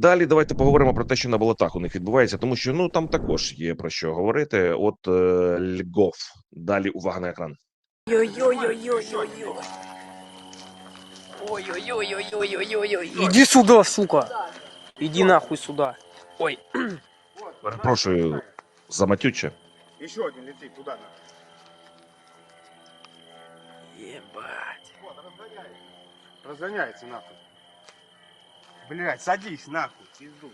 Далі давайте поговоримо про те, що на болотах у них відбувається, тому що ну там також є про що говорити. От е, Льгов. Далі увага на екран. Ой-ой-ой-ой-ой-ой. Ой-ой-ой-ой-ой-ой-ой. Иди сюда, сука. Иди нахуй сюда. Ой. Перепрошую за матюче. Еще один летит туда. Ебать. Вот, разгоняется. Разгоняется нахуй. Блять, садись нахуй, пизду.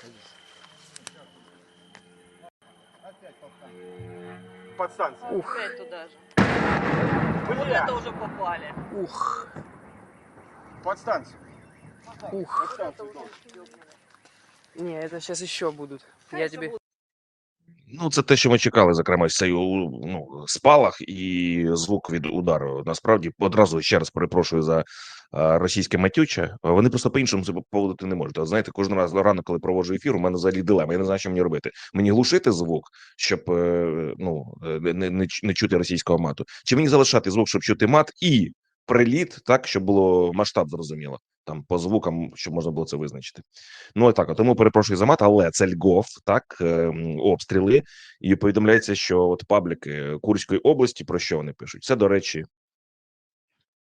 Садись. Подстанция. Ух, Опять туда же. Блядь. Вот это уже попали. ух, Подстанция. ух. Подстанция тоже. Не, это сейчас еще будут. Я тебе... Ну, це те, що ми чекали, зокрема, цей у- ну, спалах і звук від удару. Насправді, одразу ще раз перепрошую за а, російське матюче. Вони просто по-іншому себе поводити не можуть. От, знаєте, кожен раз рано, коли проводжу ефір, у мене взагалі дилема. Я не знаю, що мені робити. Мені глушити звук, щоб е, ну е, не, не, не чути російського мату, чи мені залишати звук, щоб чути мат і приліт, так щоб було масштаб зрозуміло. Там по звукам, щоб можна було це визначити. Ну так, тому перепрошую за мат, але це Льгов, так е, обстріли, і повідомляється, що от пабліки Курської області про що вони пишуть? Це, до речі, е,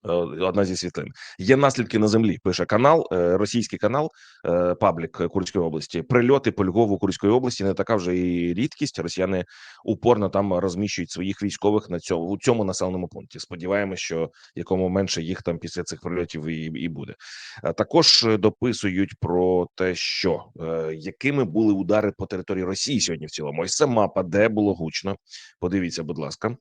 одна зі світлин. Є наслідки на землі. Пише канал, е, російський канал, е, паблік Курської області. Прильоти по Львову Курської області не така вже і рідкість. Росіяни упорно там розміщують своїх військових на цьому у цьому населеному пункті. Сподіваємось, що якому менше їх там після цих прильотів і, і буде. Е, Також е, дописують про те, що е, якими були удари по території Росії сьогодні в цілому. Ось це мапа, де було гучно. Подивіться, будь ласка.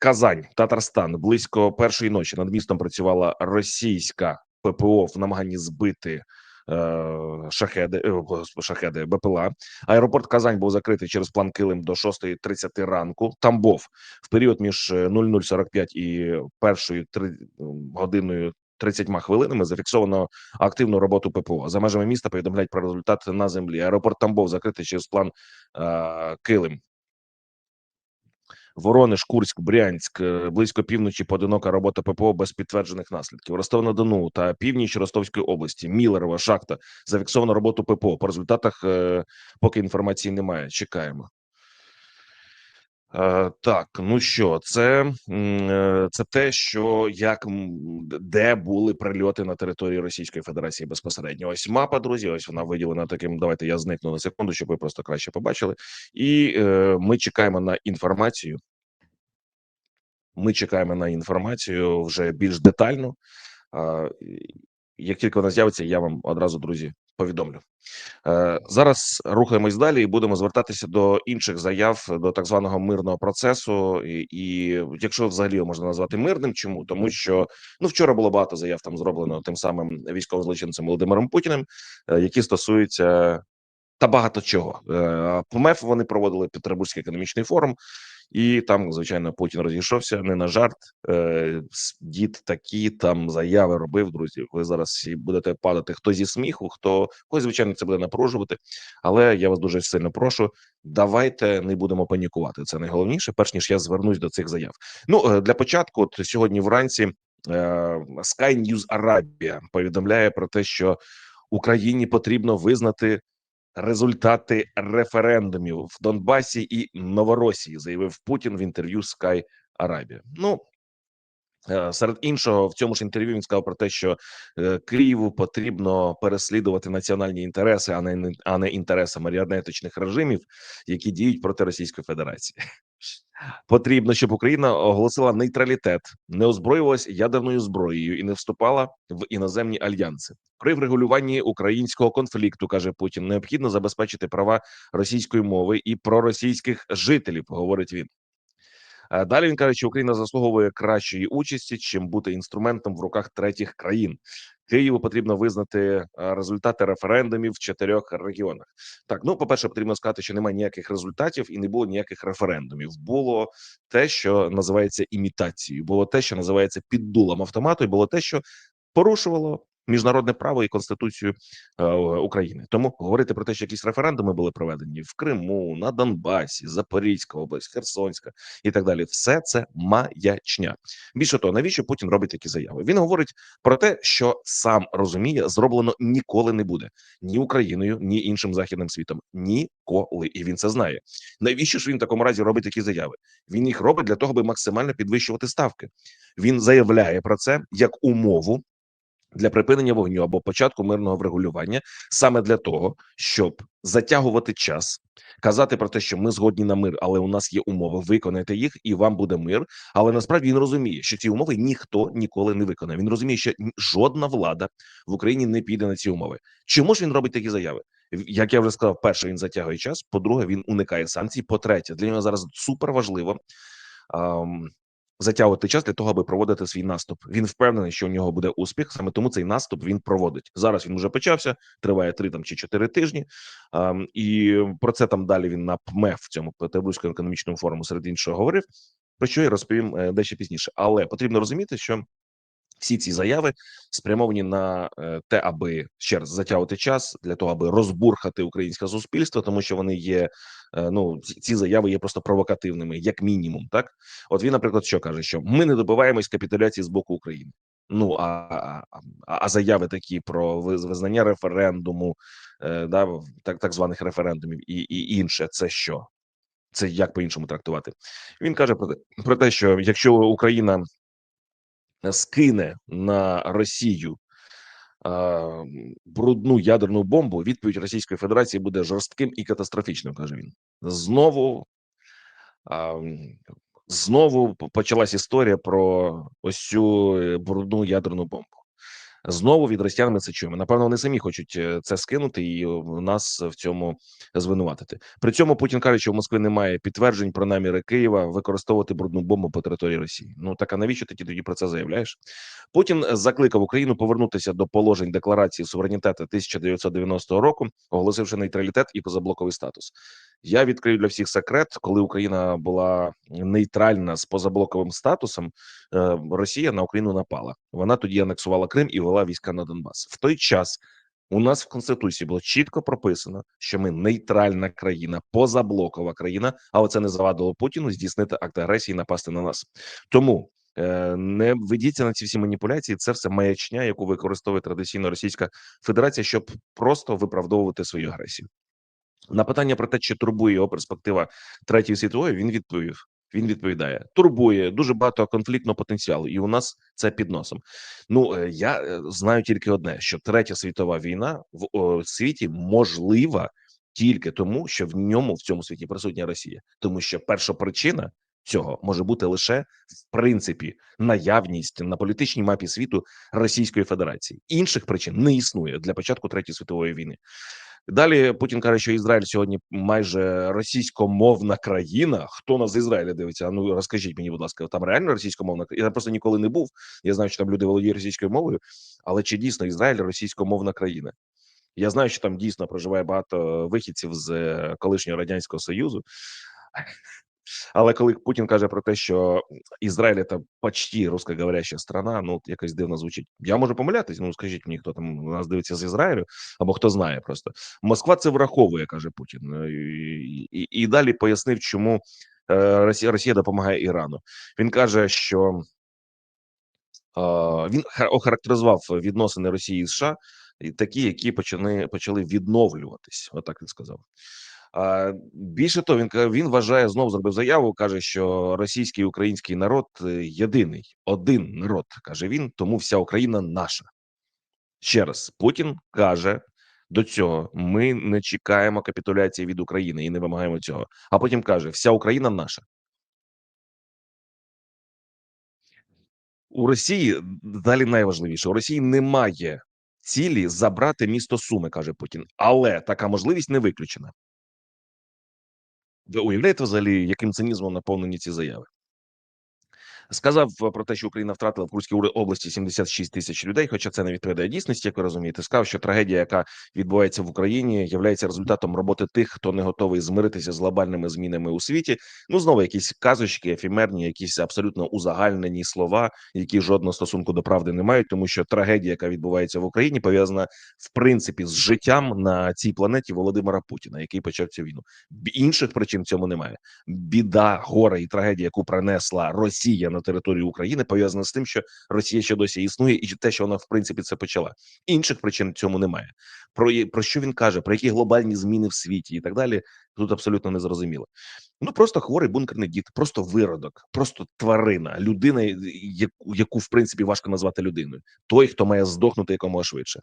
Казань, Татарстан. Близько першої ночі над містом працювала російська ППО в намаганні збити. е, Шахеди, е, шахеди БПЛА. Аеропорт Казань був закритий через план Килим до 6.30 ранку. Тамбов в період між е, 00.45 і першою три годиною 30 хвилинами зафіксовано активну роботу ППО. За межами міста повідомляють про результат на землі. Аеропорт Тамбов закритий через план е, Килим. Воронеж, Курськ, Брянськ, е, близько півночі поодинока робота ППО без підтверджених наслідків. Ростов-на-Дону та північ Ростовської області, Мілерова, Шахта зафіксовано роботу ППО. По результатах е, поки інформації немає. Чекаємо. Е, так, ну що, це, е, це те, що як де були прильоти на території Російської Федерації безпосередньо. Ось мапа, друзі. Ось вона виділена таким. Давайте я зникну на секунду, щоб ви просто краще побачили. І е, ми чекаємо на інформацію. Ми чекаємо на інформацію вже більш детально. І як тільки вона з'явиться, я вам одразу, друзі, повідомлю. Е, Зараз рухаємось далі і будемо звертатися до інших заяв до так званого мирного процесу. І, і якщо взагалі його можна назвати мирним, чому тому, що ну вчора було багато заяв там зроблено тим самим військовим злочинцем Володимиром Путіним, е, які стосуються та багато чого. Е, По МЕФ вони проводили Петербурзький економічний форум, і там, звичайно, Путін розійшовся не на жарт. Е, Дід такі там заяви робив. Друзі. Ви зараз всі будете падати хто зі сміху, хто когось, звичайно, це буде напружувати. Але я вас дуже сильно прошу. Давайте не будемо панікувати. Це найголовніше, перш ніж я звернусь до цих заяв. Ну е, для початку, от сьогодні вранці е, Sky News Arabia повідомляє про те, що Україні потрібно визнати результати референдумів в Донбасі і Новоросії, заявив Путін в інтерв'ю Sky Arabia. Ну е, серед іншого, в цьому ж інтерв'ю він сказав про те, що е, Києву потрібно переслідувати національні інтереси, а не а не інтереси маріонеточних режимів, які діють проти Російської Федерації. Потрібно, щоб Україна оголосила нейтралітет, не озброювалась ядерною зброєю і не вступала в іноземні альянси. При врегулюванні українського конфлікту каже Путін, необхідно забезпечити права російської мови і проросійських жителів, говорить він. Е, Далі він каже, що Україна заслуговує кращої участі, чим бути інструментом в руках третіх країн. Києву потрібно визнати е, результати референдумів в чотирьох регіонах. Так, ну по перше, потрібно сказати, що немає ніяких результатів і не було ніяких референдумів. Було те, що називається імітацією, було те, що називається піддулом автомату, і було те, що порушувало міжнародне право і конституцію е, України. Тому говорити про те, що якісь референдуми були проведені в Криму, на Донбасі, Запорізька область, Херсонська і так далі, все це маячня. Більше того, навіщо Путін робить такі заяви? Він говорить про те, що сам розуміє, зроблено ніколи не буде ні Україною, ні іншим західним світом. Ніколи, і він це знає. Навіщо ж він в такому разі робить такі заяви? Він їх робить для того, аби максимально підвищувати ставки. Він заявляє про це як умову для припинення вогню або початку мирного врегулювання, саме для того, щоб затягувати час, казати про те, що ми згодні на мир, але у нас є умови, виконайте їх, і вам буде мир. Але насправді він розуміє, що ці умови ніхто ніколи не виконає. Він розуміє, що жодна влада в Україні не піде на ці умови. Чому ж він робить такі заяви? Як я вже сказав, перше він затягує час. По-друге, він уникає санкцій. По-третє, для нього зараз супер важливо затягувати час для того, аби проводити свій наступ. Він впевнений, що у нього буде успіх. Саме тому цей наступ він проводить. Зараз він вже почався, триває три там чи чотири тижні. Ем, і про це там далі він на ПМЕ в цьому Петербурзькому економічному форуму серед іншого говорив. Про що я розповім е, дещо пізніше. Але потрібно розуміти, що всі ці заяви спрямовані на е, те, аби ще раз затягувати час для того, аби розбурхати українське суспільство, тому що вони є. е, Ну, ці, заяви є просто провокативними, як мінімум. Так, от він, наприклад, що каже, що ми не добиваємось капітуляції з боку України. Ну а, а, а- заяви такі про визнання референдуму, е, да, так, так званих референдумів, і, і інше, це що? Це як по-іншому трактувати? Він каже про те, про те, що якщо Україна скине на Росію е, брудну ядерну бомбу, відповідь Російської Федерації буде жорстким і катастрофічним. каже він. Знову Е, знову почалась історія про ось цю е, брудну ядерну бомбу. Знову від росіян ми це чуємо. Напевно, вони самі хочуть е, це скинути і е, нас в цьому звинуватити. При цьому Путін каже, що в Москви немає підтверджень про наміри Києва використовувати брудну бомбу по території Росії. Ну так а навіщо ти тоді про це заявляєш? Путін закликав Україну повернутися до положень декларації суверенітету 1990 року, оголосивши нейтралітет і позаблоковий статус. Я відкрию для всіх секрет, коли Україна була нейтральна з позаблоковим статусом. е, Росія на Україну напала. Вона тоді анексувала Крим і вела війська на Донбас. В той час у нас в конституції було чітко прописано, що ми нейтральна країна, позаблокова країна, але це не завадило Путіну здійснити акт агресії, і напасти на нас. Тому е, не ведіться на ці всі маніпуляції. Це все маячня, яку використовує традиційно Російська Федерація, щоб просто виправдовувати свою агресію. На питання про те, чи турбує його перспектива третьої світової, він відповів. Він відповідає: турбує дуже багато конфліктного потенціалу, і у нас це під носом. Ну е, я е, знаю тільки одне: що третя світова війна в о, світі можлива тільки тому, що в ньому в цьому світі присутня Росія, тому що перша причина цього може бути лише в принципі наявність на політичній мапі світу Російської Федерації. Інших причин не існує для початку третьої світової війни. Далі Путін каже, що Ізраїль сьогодні майже російськомовна країна. Хто нас з Ізраїля дивиться? Ну розкажіть мені, будь ласка, там реально російськомовна країна? Я просто ніколи не був. Я знаю, що там люди володіють російською мовою, але чи дійсно Ізраїль російськомовна країна? Я знаю, що там дійсно проживає багато вихідців з е, колишнього радянського союзу. Але коли Путін каже про те, що Ізраїль це почти русскоговоряща страна, ну якось дивно звучить. Я можу помилятись. Ну скажіть мені, хто там нас дивиться з Ізраїлю, або хто знає просто Москва це враховує, каже Путін, Е, і, і, і далі пояснив, чому е, Росія Росія допомагає Ірану. Він каже, що він ха- охарактеризував відносини Росії і США такі, які почали почали відновлюватись. Отак він сказав. Більше того, він він вважає знов зробив заяву. каже, що російський і український народ е, єдиний, один народ. каже він, тому вся Україна наша. Ще раз, Путін каже до цього: ми не чекаємо капітуляції від України і не вимагаємо цього. А потім каже: вся Україна наша. У Росії далі найважливіше: у Росії немає цілі забрати місто Суми, каже Путін, але така можливість не виключена. Уявляєте взагалі, яким цинізмом наповнені ці заяви? Сказав е, про те, що Україна втратила в Курській ур- області 76 тисяч людей, хоча це не відповідає дійсності, як ви розумієте. Сказав, що трагедія, яка відбувається в Україні, є результатом роботи тих, хто не готовий змиритися з глобальними змінами у світі. Ну знову якісь казочки, ефемерні, якісь абсолютно узагальнені слова, які жодного стосунку до правди не мають, тому що трагедія, яка відбувається в Україні, пов'язана в принципі з життям на цій планеті Володимира Путіна, який почав цю війну. Інших причин цьому немає. Біда, горе і трагедія, яку принесла Росія на територію України, пов'язана з тим, що Росія ще досі існує, і те, що вона в принципі це почала. Інших причин цьому немає. Про про що він каже, про які глобальні зміни в світі і так далі. Тут абсолютно не зрозуміло. Ну просто хворий бункерний дід, просто виродок, просто тварина, людина, яку, яку в принципі важко назвати людиною. Той, хто має здохнути якомога швидше.